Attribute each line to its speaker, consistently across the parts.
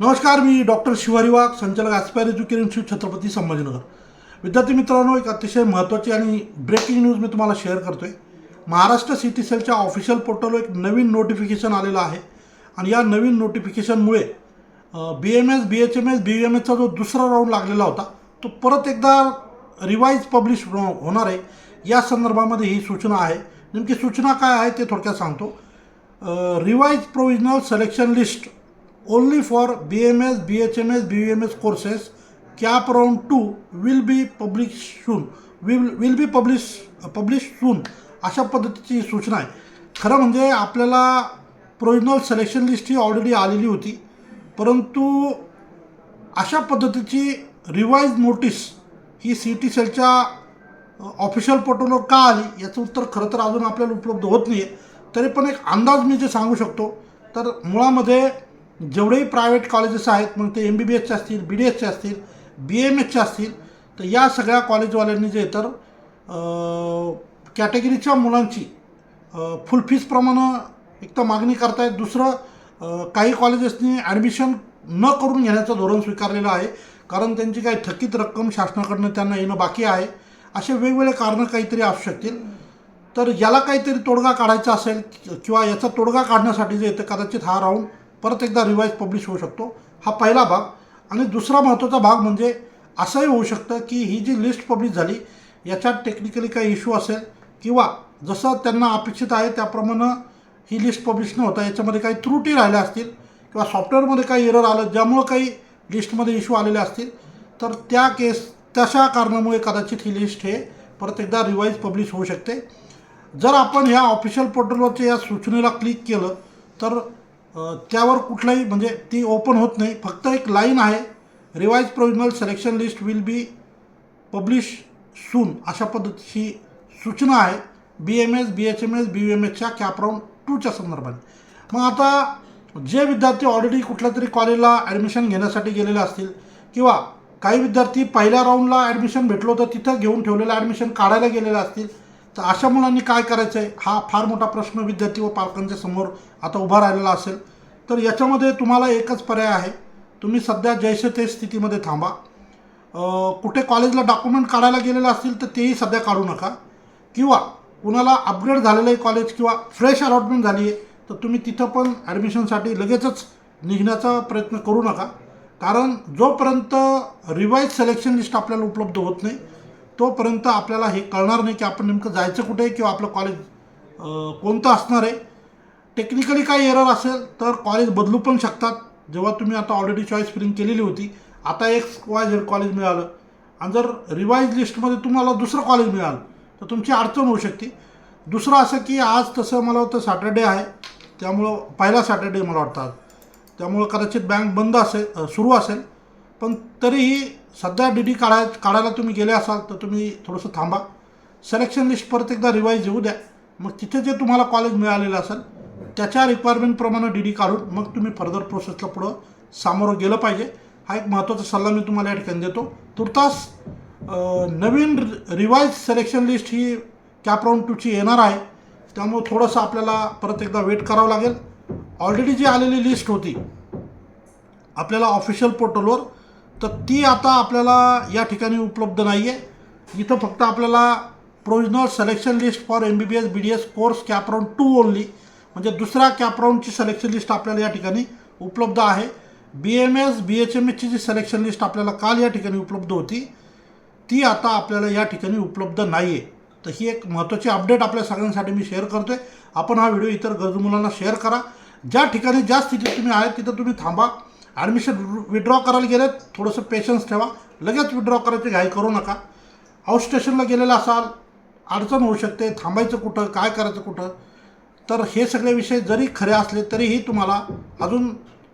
Speaker 1: नमस्कार मी डॉक्टर शिवारी वाघ संचालक aspire education institute Chhatrapati Sambhajinagar. विद्यार्थी मित्रांनो एक अतिशय महत्त्वाची आणि ब्रेकिंग न्यूज मी तुम्हाला शेअर करतो आहे महाराष्ट्र सिटी सेलच्या ऑफिशियल पोर्टलवर एक नवीन नोटिफिकेशन आलेलं आहे. आणि या नवीन नोटिफिकेशनमुळे B M S B H M S B M एसचा जो दुसरा राऊंड लागलेला होता तो परत एकदा रिवाईज पब्लिश हो-, होणार आहे. या संदर्भामध्ये ही सूचना आहे. नेमकी सूचना काय आहे ते थोडक्यात सांगतो. Revise provisional selection list only for BMS, BHMS, BVMS courses, cap round 2 will be published soon. Will, will be published uh, published soon. अशा पद्धतीची सूचना आहे. खरं म्हणजे आपल्याला प्रोविजनल सिलेक्शन लिस्ट ही ऑलरेडी आलेली होती. परंतु अशा पद्धतीची रिवाईज नोटीस ही सी टी सेलच्या ऑफिशियल पोर्टलवर का आली? याचं उत्तर खरं तर अजून आपल्याला उपलब्ध होत नाही आहे तरी पण एक अंदाज मी जे सांगू शकतो तर मुळामध्ये जेवढेही प्रायव्हेट कॉलेजेस आहेत मग ते एम बी बी एसचे असतील बी डी एसचे असतील बी एम एसचे असतील तर या सगळ्या कॉलेजवाल्यांनी जे तर कॅटेगरीच्या मुलांची फुल फीजप्रमाणं एक तर मागणी करतायत. दुसरं काही कॉलेजेसनी ॲडमिशन न करून घेण्याचं धोरण स्वीकारलेलं आहे. कारण त्यांची काही थकीत रक्कम शासनाकडनं त्यांना येणं बाकी आहे. असे वेगवेगळे कारणं काहीतरी असू शकतील. तर याला काहीतरी तोडगा काढायचा असेल किंवा याचा तोडगा काढण्यासाठी जे येतं कदाचित हा राऊंड परत एकदा रिवाईज पब्लिश होऊ शकतो. हा पहिला भाग. आणि दुसरा महत्त्वाचा भाग म्हणजे असंही होऊ शकतं की ही जी लिस्ट पब्लिश झाली याच्यात टेक्निकली काही इश्यू असेल किंवा जसं त्यांना अपेक्षित आहे त्याप्रमाणे ही लिस्ट पब्लिश न होता याच्यामध्ये काही त्रुटी राहिल्या असतील किंवा सॉफ्टवेअरमध्ये काही एरर आलं ज्यामुळं काही लिस्टमध्ये इश्यू आलेले असतील तर त्या केस तशा कारणामुळे कदाचित ही लिस्ट हे परत एकदा रिवाईज पब्लिश होऊ शकते. जर आपण ह्या ऑफिशियल पोर्टलवरच्या या सूचनेला क्लिक केलं तर त्यावर कुठलाही म्हणजे ती ओपन होत नाही. फक्त एक लाईन आहे revise provisional selection list will be publish soon अशा पद्धतीची सूचना आहे. B M S B H M S B M एसच्या कॅप राऊंड टूच्या संदर्भात. मग आता जे विद्यार्थी ऑलरेडी कुठल्या तरी कॉलेजला ॲडमिशन घेण्यासाठी गेलेले असतील किंवा काही विद्यार्थी पहिल्या राऊंडला ॲडमिशन भेटलो तर तिथं घेऊन ठेवलेलं ॲडमिशन काढायला गेलेले असतील तर अशा मुलांनी काय करायचं आहे हा फार मोठा प्रश्न विद्यार्थी व पालकांच्या समोर आता उभा राहिलेला असेल. तर याच्यामध्ये तुम्हाला एकच पर्याय आहे. तुम्ही सध्या जैसे ते स्थितीमध्ये थांबा. कुठे कॉलेजला डॉक्युमेंट काढायला गेलेलं असतील तर तेही सध्या काढू नका. किंवा कुणाला अपग्रेड झालेलं आहे कॉलेज किंवा फ्रेश अलॉटमेंट झाली आहे तर तुम्ही तिथं पण ॲडमिशनसाठी लगेचच निघण्याचा प्रयत्न करू नका. कारण जोपर्यंत रिवाईज सिलेक्शन लिस्ट आपल्याला उपलब्ध होत नाही तोपर्यंत आपल्याला हे कळणार नाही की आपण नेमकं जायचं कुठे किंवा आपलं कॉलेज कोणतं असणार आहे. टेक्निकली काही एरर असेल तर कॉलेज बदलू पण शकतात. जेव्हा तुम्ही आता ऑलरेडी चॉईस फिलिंग केलेली होती आता एक्स वाय झेड कॉलेज मिळालं. आणि जर रिवाईज लिस्टमध्ये तुम्हाला दुसरं कॉलेज मिळालं तर तुमची अडचण होऊ शकते. दुसरं असं की आज तसं मला वाटतं सॅटर्डे आहे. त्यामुळं पहिला सॅटर्डे मला वाटतं आज. त्यामुळं कदाचित बँक बंद असेल सुरू असेल. पण तरीही सध्या डी डी काढाय काढायला तुम्ही गेले असाल तर तुम्ही थोडंसं थांबा. सिलेक्शन लिस्ट परत एकदा रिवाईज येऊ द्या. मग तिथे जे तुम्हाला कॉलेज मिळालेलं असेल त्याच्या रिक्वायरमेंटप्रमाणे डी डी काढून मग तुम्ही फर्दर प्रोसेसला पुढं सामोरं गेलं पाहिजे. हा एक महत्त्वाचा सल्ला मी तुम्हाला या ठिकाणी देतो. तुर्तास नवीन रिवाईज सिलेक्शन लिस्ट ही कॅप राऊंड टूची येणार आहे. त्यामुळे थोडंसं आपल्याला परत एकदा वेट करावं लागेल. ऑलरेडी जी आलेली लिस्ट होती आपल्याला ऑफिशियल पोर्टलवर तर ती आता आपल्याला या ठिकाणी उपलब्ध नाही आहे इथं फक्त आपल्याला provisional selection list for M B B S B D S course CAP round two only म्हणजे दुसऱ्या कॅपराऊंडची सलेक्शन सिलेक्शन लिस्ट आपल्याला या ठिकाणी उपलब्ध आहे. B M S B H M एसची जी सिलेक्शन लिस्ट आपल्याला काल या ठिकाणी उपलब्ध होती ती आता आपल्याला या ठिकाणी उपलब्ध नाही आहे तर ही एक महत्त्वाची अपडेट आपल्या सगळ्यांसाठी मी शेअर करतो आहे आपण हा व्हिडिओ इतर गरजू मुलांना शेअर करा. ज्या ठिकाणी ज्या स्थितीत तुम्ही आहेत तिथं तुम्ही थांबा. ॲडमिशन विड्रॉ करायला गेलेत थोडंसं पेशन्स ठेवा. लगेच विड्रॉ करायची घाई करू नका. आउट स्टेशनला गेलेला असाल अडचण होऊ शकते. थांबायचं कुठं काय करायचं कुठं? तर हे सगळे विषय जरी खरे असले तरीही तुम्हाला अजून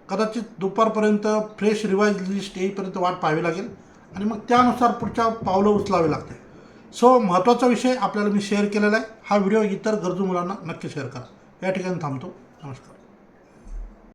Speaker 1: कदाचित दुपारपर्यंत फ्रेश रिवाईज लिस्ट येईपर्यंत वाट पाहावी लागेल. आणि मग त्यानुसार पुढच्या पावलं उचलावी लागते सो महत्त्वाचा विषय आपल्याला मी शेअर केलेला आहे. हा व्हिडिओ इतर गरजू मुलांना नक्की शेअर करा. या ठिकाणी थांबतो. नमस्कार.